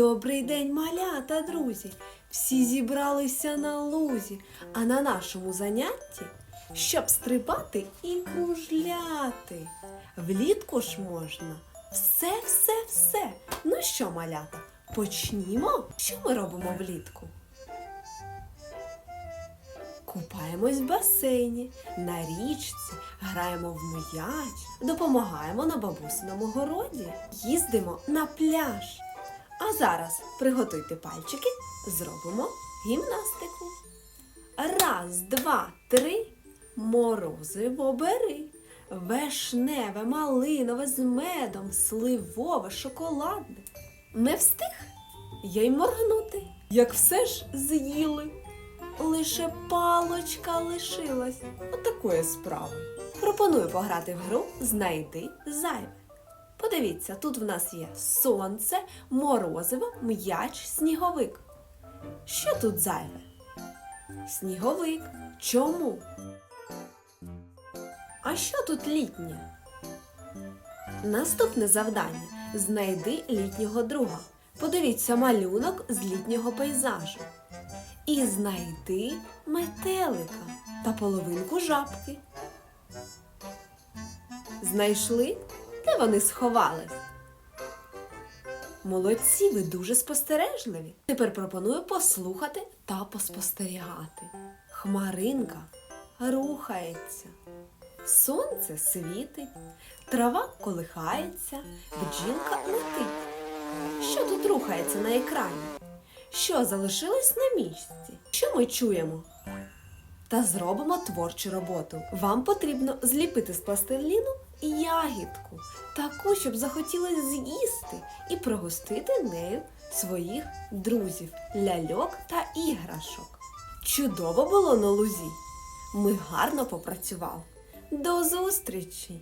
Добрий день, малята, друзі! Всі зібралися на лузі, а на нашому занятті, щоб стрибати і кружляти. Влітку ж можна все, все, все. Ну що, малята, почнімо? Що ми робимо влітку? Купаємось в басейні, на річці, граємо в м'яч, допомагаємо на бабусиному городі, їздимо на пляж. А зараз приготуйте пальчики, зробимо гімнастику. Раз, два, три. Морозиво бери. Вишневе, малинове з медом, сливове, шоколадне. Не встиг я й моргнути, як все ж з'їли. Лише палочка лишилась. Отакої справи. Пропоную пограти в гру Знайди зайве. Подивіться, тут в нас є сонце, морозиво, м'яч, сніговик. Що тут зайве? Сніговик. Чому? А що тут літнє? Наступне завдання знайди літнього друга. Подивіться малюнок з літнього пейзажу. І знайди метелика та половинку жабки. Знайшли? Де вони сховались? Молодці, ви дуже спостережливі. Тепер пропоную послухати та поспостерігати. Хмаринка рухається, сонце світить, трава колихається, бджілка летить. Що тут рухається на екрані? Що залишилось на місці? Що ми чуємо? Та зробимо творчу роботу. Вам потрібно зліпити з пластиліну ягідку, таку, щоб захотілося з'їсти і пригостити нею своїх друзів, ляльок та іграшок. Чудово було на лузі. Ми гарно попрацювали. До зустрічі!